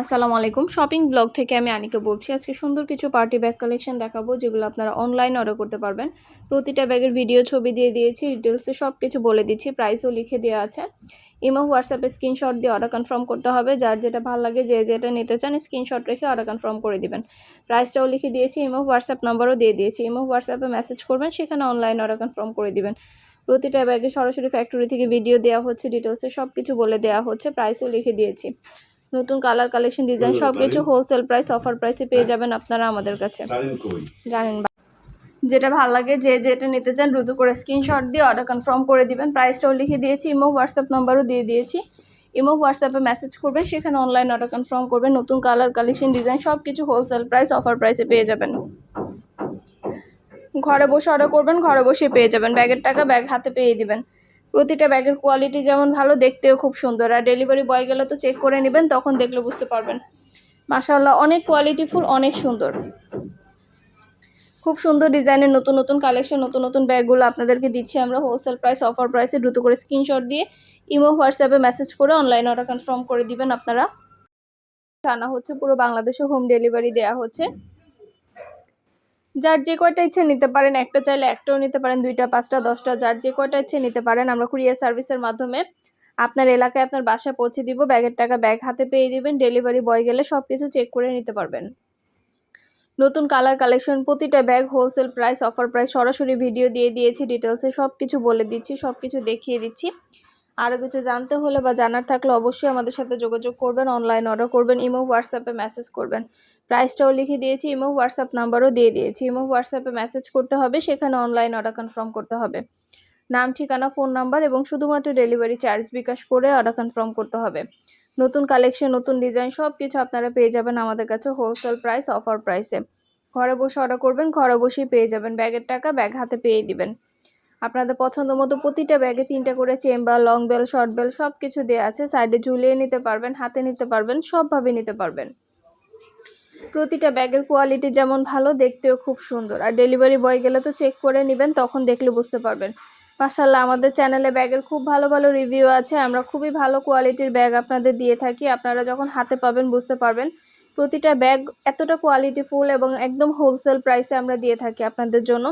আসসালামু আলাইকুম। Shopping blog থেকে আমি আনিকা বলছি। আজকে সুন্দর কিছু পার্টি ব্যাগ কালেকশন দেখাবো, যেগুলো আপনারা অনলাইন অর্ডার করতে পারবেন। প্রতিটা ব্যাগের ভিডিও ছবি দিয়ে দিয়েছি ডিটেলসে সব কিছু বলে দিচ্ছি প্রাইসও লিখে দেওয়া আছে। ইমো হোয়াটসঅ্যাপে স্ক্রিনশট দিয়ে অর্ডার কনফার্ম করতে হবে। যার যেটা ভালো লাগে, যে যেটা নিতে চান স্ক্রিনশট রেখে অর্ডার কনফার্ম করে দিবেন। প্রাইসটাও লিখে দিয়েছি, ইমো হোয়াটসঅ্যাপ নাম্বারও দিয়ে দিয়েছি। ইমো হোয়াটসঅ্যাপে মেসেজ করবেন, সেখানে অনলাইন অর্ডার কনফার্ম করে দিবেন। প্রতিটা ব্যাগে সরাসরি ফ্যাক্টরি থেকে ভিডিও দেওয়া হচ্ছে ডিটেলসে সব কিছু বলে দেওয়া হচ্ছে প্রাইসও লিখে দিয়েছি। নতুন কালার কালেকশন ডিজাইন সব কিছু হোলসেল প্রাইস অফার প্রাইসে পেয়ে যাবেন আপনারা আমাদের কাছে। জানেন বা- যেটা ভালো লাগে যে যেটা নিতে চান দ্রুত করে স্ক্রিনশট দিয়ে অর্ডার কনফার্ম করে দিবেন। প্রাইসটাও লিখে দিয়েছি ইমো হোয়াটসঅ্যাপ নাম্বারও দিয়ে দিয়েছি। ইমো হোয়াটসঅ্যাপে মেসেজ করবেন সেখানে অনলাইন অর্ডার কনফার্ম করবেন। নতুন কালার কালেকশন ডিজাইন সব কিছু হোলসেল প্রাইস অফার প্রাইসে পেয়ে যাবেন। ঘরে বসে অর্ডার করবেন ঘরে বসে পেয়ে যাবেন। ব্যাগের টাকা ব্যাগ হাতে পেয়ে দিবেন। প্রতিটা ব্যাগের কোয়ালিটি যেমন ভালো, দেখতেও খুব সুন্দর। আর ডেলিভারি বয় গেলে তো চেক করে নেবেন, তখন দেখলে বুঝতে পারবেন। মাশাআল্লাহ, অনেক কোয়ালিটিফুল অনেক সুন্দর। খুব সুন্দর ডিজাইনের নতুন নতুন কালেকশন নতুন নতুন ব্যাগগুলো আপনাদেরকে দিচ্ছি আমরা হোলসেল প্রাইস অফার প্রাইসে দ্রুত করে স্ক্রিনশট দিয়ে ইমো হোয়াটসঅ্যাপে মেসেজ করে অনলাইন অর্ডার কনফার্ম করে দিবেন আপনারা। আনা হচ্ছে পুরো বাংলাদেশে হোম ডেলিভারি দেওয়া হচ্ছে। যার যে কয়টা ইচ্ছে নিতে পারেন, একটা চাইলে একটাও নিতে পারেন, দুইটা, পাঁচটা, দশটা, যার যে কয়টা ইচ্ছে নিতে পারেন, আমরা কুরিয়ার সার্ভিসের মাধ্যমে আপনার এলাকায় আপনার বাসায় পৌঁছে দিব, ব্যাগের টাকা ব্যাগ হাতে পেয়ে দিবেন, ডেলিভারি বয় গেলে সব কিছু চেক করে নিতে পারবেন। নতুন কালার কালেকশন, প্রতিটা bag wholesale price, offer price, সরাসরি ভিডিও দিয়ে দিয়েছি ডিটেলসে সব কিছু বলে দিচ্ছি সব কিছু দেখিয়ে দিচ্ছি। আরও কিছু জানতে হলে বা জানার থাকলে অবশ্যই আমাদের সাথে যোগাযোগ করবেন, অনলাইন অর্ডার করবেন, ইমো, হোয়াটসঅ্যাপে মেসেজ করবেন। প্রাইসটাও লিখে দিয়েছি, ইমো, হোয়াটসঅ্যাপ নাম্বারও দিয়ে দিয়েছি। ইমো, হোয়াটসঅ্যাপে মেসেজ করতে হবে, সেখানে অনলাইন অর্ডার কনফার্ম করতে হবে। নাম, ঠিকানা ফোন নাম্বার এবং শুধুমাত্র ডেলিভারি চার্জ বিকাশ করে অর্ডার কনফার্ম করতে হবে। নতুন কালেকশন নতুন ডিজাইন সব কিছু আপনারা পেয়ে যাবেন আমাদের কাছে হোলসেল প্রাইস অফার প্রাইসে ঘরে বসে অর্ডার করবেন, ঘরে বসেই পেয়ে যাবেন। ব্যাগের টাকা ব্যাগ হাতে পেয়ে দিবেন। আপনাদের পছন্দ মতো প্রতিটা ব্যাগে তিনটা করে chamber long belt short belt সব কিছু দেওয়া আছে সাইডে ঝুলিয়ে নিতে পারবেন, হাতে নিতে পারবেন, সবভাবে নিতে পারবেন। প্রতিটা ব্যাগের কোয়ালিটি যেমন ভালো, দেখতেও খুব সুন্দর। আর ডেলিভারি বয় গেলে তো চেক করে নেবেন, তখন দেখলে বুঝতে পারবেন। মাসাল্লাহ আমাদের চ্যানেলে ব্যাগের খুব ভালো ভালো রিভিউ আছে। আমরা খুবই ভালো কোয়ালিটির ব্যাগ আপনাদের দিয়ে থাকি। আপনারা যখন হাতে পাবেন, বুঝতে পারবেন। প্রতিটা ব্যাগ এতটা কোয়ালিটিফুল এবং একদম হোলসেল প্রাইসে আমরা দিয়ে থাকি আপনাদের জন্য।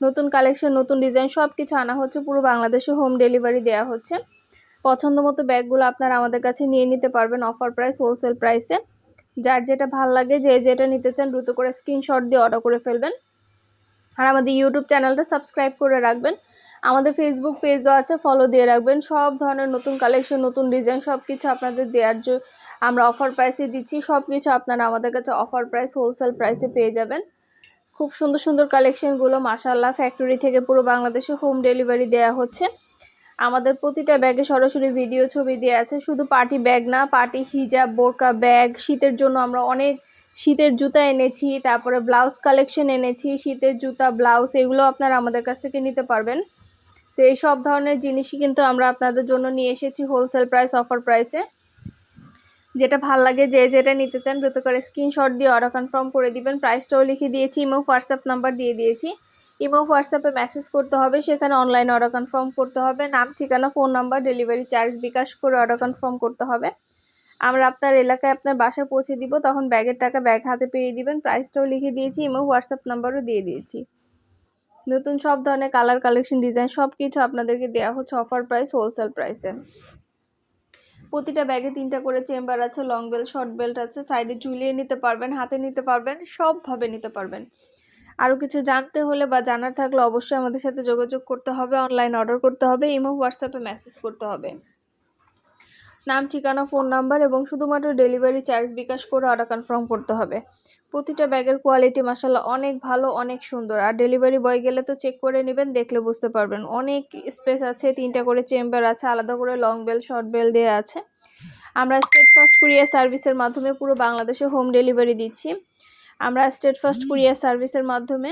নতুন কালেকশন নতুন ডিজাইন সব কিছু আনা হচ্ছে। পুরো বাংলাদেশে হোম ডেলিভারি দেওয়া হচ্ছে। পছন্দ মতো ব্যাগগুলো আপনারা আমাদের কাছে নিয়ে নিতে পারবেন অফার প্রাইস হোলসেল প্রাইসে যার যেটা ভালো লাগে, যে যেটা নিতে চান দ্রুত করে স্ক্রিনশট দিয়ে অর্ডার করে ফেলবেন। আর আমাদের ইউটিউব চ্যানেলটা সাবস্ক্রাইব করে রাখবেন। আমাদের ফেসবুক পেজও আছে ফলো দিয়ে রাখবেন। সব ধরনের নতুন কালেকশন নতুন ডিজাইন সব কিছু আপনাদের দেওয়ার জন্য আমরা অফার প্রাইসে দিচ্ছি। সব কিছু আপনারা আমাদের কাছে অফার প্রাইস হোলসেল প্রাইসে পেয়ে যাবেন। খুব সুন্দর সুন্দর কালেকশনগুলো মাসাল্লাহ ফ্যাক্টরি থেকে পুরো বাংলাদেশে হোম ডেলিভারি দেওয়া হচ্ছে। আমাদের প্রতিটা ব্যাগে সরাসরি ভিডিও ছবি দেওয়া আছে। শুধু পার্টি ব্যাগ না, পার্টি হিজাব, বোরকা ব্যাগ, শীতের জন্য আমরা অনেক শীতের জুতা এনেছি, তারপরে ব্লাউজ কালেকশন এনেছি, শীতের জুতা, ব্লাউজ, এগুলো আপনারা আমাদের কাছ থেকে নিতে পারবেন। তো এই সব ধরনের জিনিসই কিন্তু আমরা আপনাদের জন্য নিয়ে এসেছি হোলসেল প্রাইস অফার প্রাইসে যেটা ভালো লাগে, যে যেটা নিতে চান, দ্রুত করে স্ক্রিনশট দিয়ে অর্ডার কনফার্ম করে দিবেন। প্রাইসটাও লিখে দিয়েছি এবং হোয়াটসঅ্যাপ নাম্বার দিয়ে দিয়েছি। ইমো, হোয়াটসঅ্যাপে মেসেজ করতে হবে, সেখানে অনলাইন অর্ডার কনফার্ম করতে হবে। নাম, ঠিকানা phone number delivery charge bKash করে অর্ডার কনফার্ম করতে হবে। আমরা আপনার এলাকায় আপনার বাসায় পৌঁছে দিব, তখন ব্যাগের টাকা ব্যাগ হাতে পেয়ে দিবেন। প্রাইসটাও লিখে দিয়েছি, ইমো, হোয়াটসঅ্যাপ নাম্বারও দিয়ে দিয়েছি। নতুন সব ধরনের কালার কালেকশন ডিজাইন সব কিছু আপনাদেরকে দেওয়া হচ্ছে অফার প্রাইস হোলসেল প্রাইসে প্রতিটা ব্যাগে তিনটা করে চেম্বার আছে লং বেল্ট শর্ট বেল্ট আছে সাইডে ঝুলিয়ে নিতে পারবেন, হাতে নিতে পারবেন, সবভাবে নিতে পারবেন। আরও কিছু জানতে হলে বা জানার থাকলে অবশ্যই আমাদের সাথে যোগাযোগ করতে হবে অনলাইন অর্ডার করতে হবে, ইমো হোয়াটসঅ্যাপে মেসেজ করতে হবে। নাম, ঠিকানা ফোন নাম্বার এবং শুধুমাত্র ডেলিভারি চার্জ বিকাশ করে অর্ডার কনফার্ম করতে হবে। প্রতিটা ব্যাগের কোয়ালিটি মাসাল্লাহ অনেক ভালো, অনেক সুন্দর। আর ডেলিভারি বয় গেলে তো চেক করে নেবেন, দেখলে বুঝতে পারবেন। অনেক স্পেস আছে, তিনটা করে চেম্বার আছে, আলাদা করে লং বেল শর্ট বেল দেওয়া আছে। আমরা স্টেট ফার্স্ট কুরিয়ার সার্ভিসের মাধ্যমে পুরো বাংলাদেশে হোম ডেলিভারি দিচ্ছি। আমরা স্টেট ফার্স্ট কুরিয়ার সার্ভিসের মাধ্যমে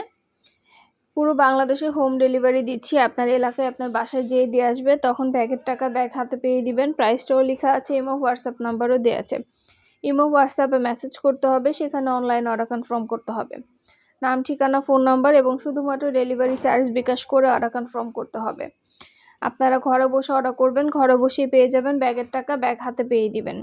পুরো বাংলাদেশে হোম ডেলিভারি দিচ্ছি। আপনার এলাকায় আপনার বাসায় যেয়ে দিয়ে আসবে তখন ব্যাগের টাকা ব্যাগ হাতে পেয়ে দিবেন। প্রাইসটাও লেখা আছে ইমো হোয়াটসঅ্যাপ নাম্বারও দেওয়া আছে। ইমো হোয়াটসঅ্যাপে মেসেজ করতে হবে সেখানে অনলাইন অর্ডার কনফার্ম করতে হবে। নাম ঠিকানা ফোন নাম্বার এবং শুধুমাত্র ডেলিভারি চার্জ বিকাশ করে অর্ডার কনফার্ম করতে হবে। আপনারা ঘরে বসে অর্ডার করবেন ঘরে বসেই পেয়ে যাবেন ব্যাগের টাকা ব্যাগ হাতে পেয়ে দিবেন।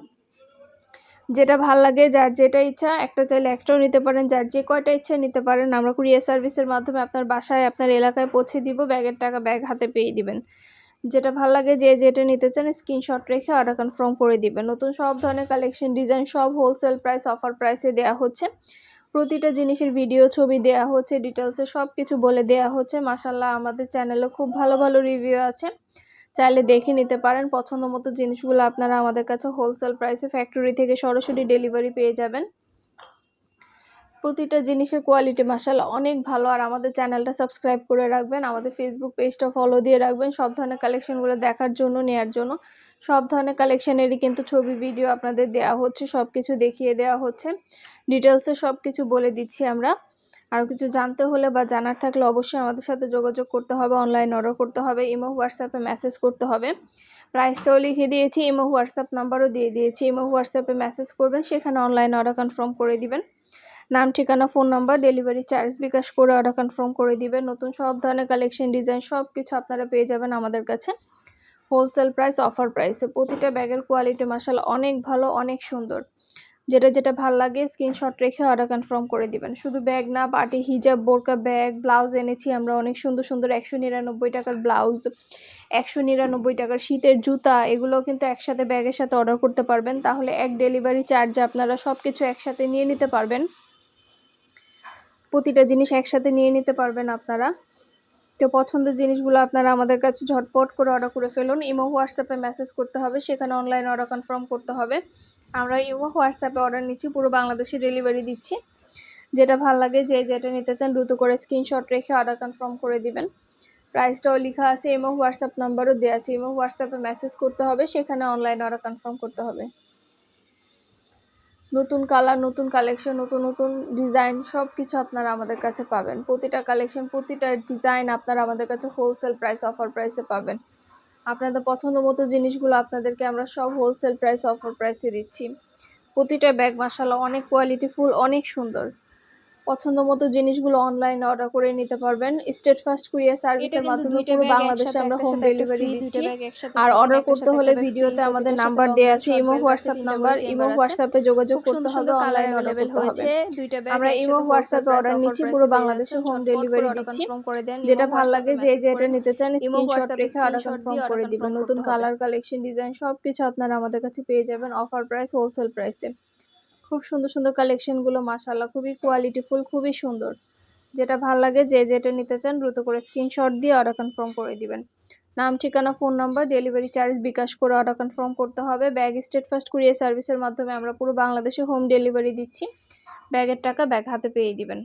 যেটা ভালো লাগে, যার যেটা ইচ্ছা, একটা চাইলে একটাও নিতে পারেন, যার যে কয়টা ইচ্ছা নিতে পারেন, আমরা কুরিয়ার সার্ভিসের মাধ্যমে আপনার বাসায়, আপনার এলাকায় পৌঁছে দিব, ব্যাগের টাকা ব্যাগ হাতে পেয়ে দিবেন। যেটা ভালো লাগে, যে যেটা নিতে চান, স্ক্রিনশট রেখে অর্ডার কনফার্ম করে দিবেন। নতুন সব ধরনের কালেকশন ডিজাইন সব হোলসেল প্রাইস অফার প্রাইসে দেওয়া হচ্ছে। প্রতিটা জিনিসের ভিডিও ছবি দেওয়া হচ্ছে ডিটেলসে সব কিছু বলে দেওয়া হচ্ছে। মাসাল্লাহ আমাদের চ্যানেলে খুব ভালো ভালো রিভিউ আছে। চাইলে দেখে নিতে পারেন। পছন্দ মতো জিনিসগুলো আপনারা আমাদের কাছে হোলসেল প্রাইসে ফ্যাক্টরি থেকে সরাসরি ডেলিভারি পেয়ে যাবেন। প্রতিটা জিনিসের কোয়ালিটি মাসাল্লাহ অনেক ভালো। আর আমাদের চ্যানেলটা সাবস্ক্রাইব করে রাখবেন, আমাদের ফেসবুক পেজটা ফলো দিয়ে রাখবেন, সব ধরনের কালেকশনগুলো দেখার জন্য, নেয়ার জন্য। সব ধরনের কালেকশানেরই কিন্তু ছবি ভিডিও আপনাদের দেওয়া হচ্ছে সব কিছু দেখিয়ে দেওয়া হচ্ছে। ডিটেলসে সব কিছু বলে দিচ্ছি আমরা। আরও কিছু জানতে হলে বা জানার থাকলে অবশ্যই আমাদের সাথে যোগাযোগ করতে হবে অনলাইন অর্ডার করতে হবে, ইমো হোয়াটসঅ্যাপে মেসেজ করতে হবে। প্রাইসটাও লিখে দিয়েছি, ইমো হোয়াটসঅ্যাপ নাম্বারও দিয়ে দিয়েছি, ইমো হোয়াটসঅ্যাপে মেসেজ করবেন, সেখানে অনলাইন অর্ডার কনফার্ম করে দিবেন। নাম, ঠিকানা phone number delivery charge bKash করে অর্ডার কনফার্ম করে দিবেন। নতুন সব ধরনের কালেকশন ডিজাইন সব কিছু আপনারা পেয়ে যাবেন আমাদের কাছে। হোলসেল প্রাইস অফার প্রাইসে প্রতিটা ব্যাগের কোয়ালিটি মাসাল অনেক ভালো, অনেক সুন্দর। যেটা যেটা ভালো লাগে স্ক্রিনশট রেখে অর্ডার কনফার্ম করে দিবেন। শুধু ব্যাগ না পার্টি হিজাব বোরকা ব্যাগ ব্লাউজ এনেছি আমরা অনেক সুন্দর সুন্দর একশো নিরানব্বই টাকার ব্লাউজ একশো নিরানব্বই টাকার শীতের জুতা এগুলো কিন্তু একসাথে ব্যাগের সাথে অর্ডার করতে পারবেন। তাহলে এক ডেলিভারি চার্জে আপনারা সব কিছু একসাথে নিয়ে নিতে পারবেন। প্রতিটা জিনিস একসাথে নিয়ে নিতে পারবেন আপনারা। তো পছন্দের জিনিসগুলো আপনারা আমাদের কাছে ঝটপট করে অর্ডার করে ফেলুন। ইমো, হোয়াটসঅ্যাপে মেসেজ করতে হবে, সেখানে অনলাইন অর্ডার কনফার্ম করতে হবে। আমরা ইমো হোয়াটসঅ্যাপে অর্ডার নিচ্ছি, পুরো বাংলাদেশে ডেলিভারি দিচ্ছি। যেটা ভালো লাগে, যে যেটা নিতে চান দ্রুত করে স্ক্রিনশট রেখে অর্ডার কনফার্ম করে দিবেন। প্রাইসটাও লেখা আছে ইমো হোয়াটসঅ্যাপ নাম্বারও দেওয়া আছে। ইমো হোয়াটসঅ্যাপে মেসেজ করতে হবে, সেখানে অনলাইন অর্ডার কনফার্ম করতে হবে। নতুন কালার নতুন কালেকশন নতুন নতুন ডিজাইন সব কিছু আপনারা আমাদের কাছে পাবেন। প্রতিটা কালেকশন প্রতিটা ডিজাইন আপনারা আমাদের কাছে হোলসেল প্রাইস অফার প্রাইসে পাবেন। আপনাদের পছন্দ মতো জিনিসগুলো আপনাদেরকে আমরা সব হোলসেল প্রাইস অফার প্রাইসে দিচ্ছি। প্রতিটা ব্যাগ মাসালা অনেক কোয়ালিটি ফুল অনেক সুন্দর। পছন্দ মতো জিনিসগুলো অনলাইনে অর্ডার করে নিতে পারবেন। স্টেট ফার্স্ট কুরিয়ার সার্ভিসের মাধ্যমে পুরো বাংলাদেশে আমরা হোম ডেলিভারি দিচ্ছি। আর অর্ডার করতে হলে ভিডিওতে আমাদের নাম্বার দেওয়া আছে ইমো হোয়াটসঅ্যাপ নাম্বার ইমো হোয়াটসঅ্যাপে যোগাযোগ করতে হবে অনলাইন অর্ডার করতে হবে। আমরা ইমো হোয়াটসঅ্যাপে অর্ডার নিচ্ছি পুরো বাংলাদেশে হোম ডেলিভারি দিচ্ছি। যেটা ভালো লাগে যে যেটা নিতে চান স্ক্রিনশট রেখে অর্ডার কনফার্ম করে দিবেন। নতুন কালার কালেকশন ডিজাইন সব কিছু আপনারা আমাদের কাছে পেয়ে যাবেন অফার প্রাইস হোলসেল প্রাইসে খুব সুন্দর সুন্দর কালেকশনগুলো মাসাল্লাহ খুবই কোয়ালিটিফুল খুবই সুন্দর। যেটা ভালো লাগে, যে যেটা নিতে চান, দ্রুত করে স্ক্রিনশট দিয়ে অর্ডার কনফার্ম করে দিবেন। নাম, ঠিকানা phone number delivery charge bKash করে অর্ডার কনফার্ম করতে হবে। ব্যাগ স্টেট ফার্স্ট কুরিয়ার সার্ভিসের মাধ্যমে আমরা পুরো বাংলাদেশে হোম ডেলিভারি দিচ্ছি। ব্যাগের টাকা ব্যাগ হাতে পেয়ে দিবেন।